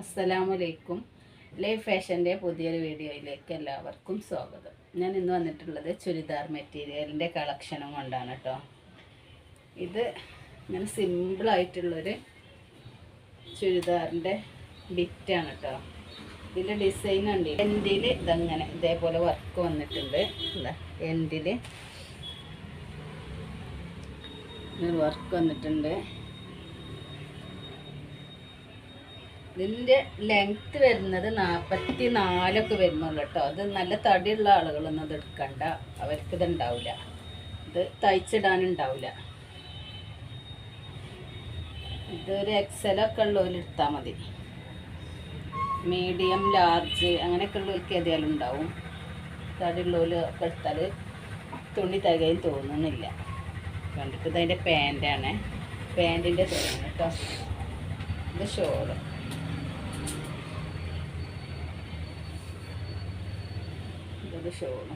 അസ്സലാമലൈക്കും. ലൈഫ് ഫാഷന്റെ പുതിയൊരു വീഡിയോയിലേക്ക് എല്ലാവർക്കും സ്വാഗതം. ഞാൻ ഇന്ന് വന്നിട്ടുള്ളത് ചുരിദാർ മെറ്റീരിയലിന്റെ കളക്ഷനും കൊണ്ടാണ് കേട്ടോ ഇത് ഇങ്ങനെ സിമ്പിളായിട്ടുള്ളൊരു ചുരിദാറിന്റെ ബിറ്റാണ് കേട്ടോ ഇതിൽ ഡിസൈൻ ഉണ്ട് എൻഡിൽ ഇതങ്ങനെ ഇതേപോലെ വർക്ക് വന്നിട്ടുണ്ട്. എൻഡിൽ വർക്ക് വന്നിട്ടുണ്ട്. ഇതിന്റെ ലെങ്ത്ത് വരുന്നത് നാൽപ്പത്തി നാലൊക്കെ വരുന്നുള്ളൂ കേട്ടോ അത് നല്ല തടിയുള്ള ആളുകളൊന്നും അത് എടുക്കണ്ട. അവർക്ക് ഇത് ഉണ്ടാവില്ല ഇത് തയ്ച്ചിടാനുണ്ടാവില്ല ഇതൊരു എക്സലൊക്കെ ഉള്ളവർ എടുത്താൽ മതി. മീഡിയം ലാർജ് അങ്ങനെയൊക്കെ ഉള്ളവർക്ക് ഏതായാലും ഉണ്ടാവും. തടിയുള്ളവർ ഒക്കെ എടുത്താൽ തുണി തകയും തോന്നുന്നില്ല. കണ്ടിട്ട് ഇതതിന്റെ പാന്റാണ് പാന്റിന്റെ തുണിയാണ് കേട്ടോ ഇത് ഷോൾ. ഇതൊരു ആണ്.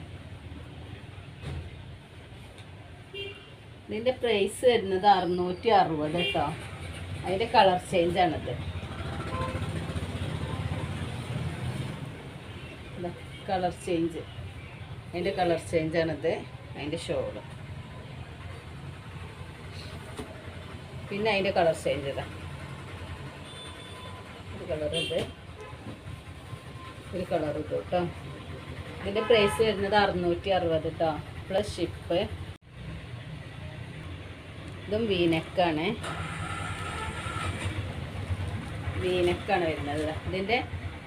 ഇതിന്റെ പ്രൈസ് വരുന്നത് അറുന്നൂറ്റി അറുപത് കേട്ടോ അതിന്റെ കളർ ചേഞ്ച് ആണിത്. കളർ ചേഞ്ച് അതിന്റെ കളർ ചേഞ്ച് ആണിത്. അതിന്റെ ഷോൾ പിന്നെ അതിന്റെ കളർ ചേഞ്ച് ഇതാ. ഒരു കളർ ഇത് ഒരു കളർ ഇത് കേട്ടോ ഇതിന്റെ പ്രൈസ് വരുന്നത് അറുന്നൂറ്റി അറുപത് കേട്ടോ പ്ലസ് ഷിപ്പ് ഇതും വീനക്കാണ് വീനക്കാണ് വരുന്നത്. ഇതിന്റെ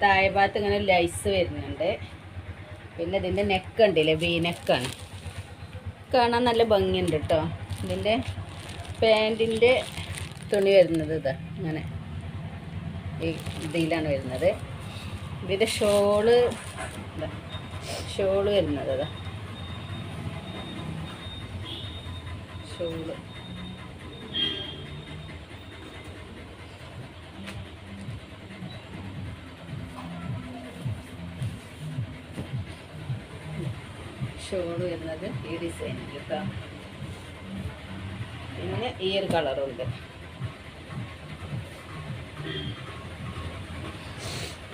താഴെ ഭാഗത്ത് ഇങ്ങനെ ലൈസ് വരുന്നുണ്ട്. പിന്നെ ഇതിന്റെ നെക്ക് വീനെക്കാണ് കാണാൻ നല്ല ഭംഗിയുണ്ട് കേട്ടോ ഇതിന്റെ പാന്റിന്റെ തുണി വരുന്നത് ഇതാ. ഇങ്ങനെ ഈ ഇതിലാണ് വരുന്നത്. ഇതിന്റെ ഷോൾ ഷോൾ വരുന്നത് അതാ. ഷോൾ. ഷോൾ വരുന്നത് ഈ ഡിസൈനിൽ കേട്ടോ. പിന്നെ ഈ ഒരു കളറുണ്ട്.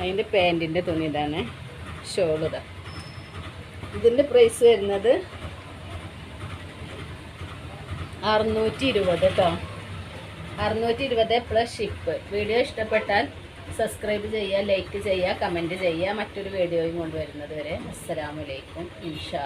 അതിന്റെ പാന്റിന്റെ തുണി ഇതാണ് ഷോൾ ഇതാ. ഇതിന്റെ പ്രൈസ് വരുന്നത് അറുന്നൂറ്റി ഇരുപത് കേട്ടോ അറുന്നൂറ്റി ഇരുപത് പ്ലസ് ഷിപ്പ് വീഡിയോ ഇഷ്ടപ്പെട്ടാൽ സബ്സ്ക്രൈബ് ചെയ്യുക ലൈക്ക് ചെയ്യുക കമന്റ് ചെയ്യുക. മറ്റൊരു വീഡിയോയും കൊണ്ടുവരുന്നത് വരെ. അസ്സലാമലൈക്കും ഇൻഷാ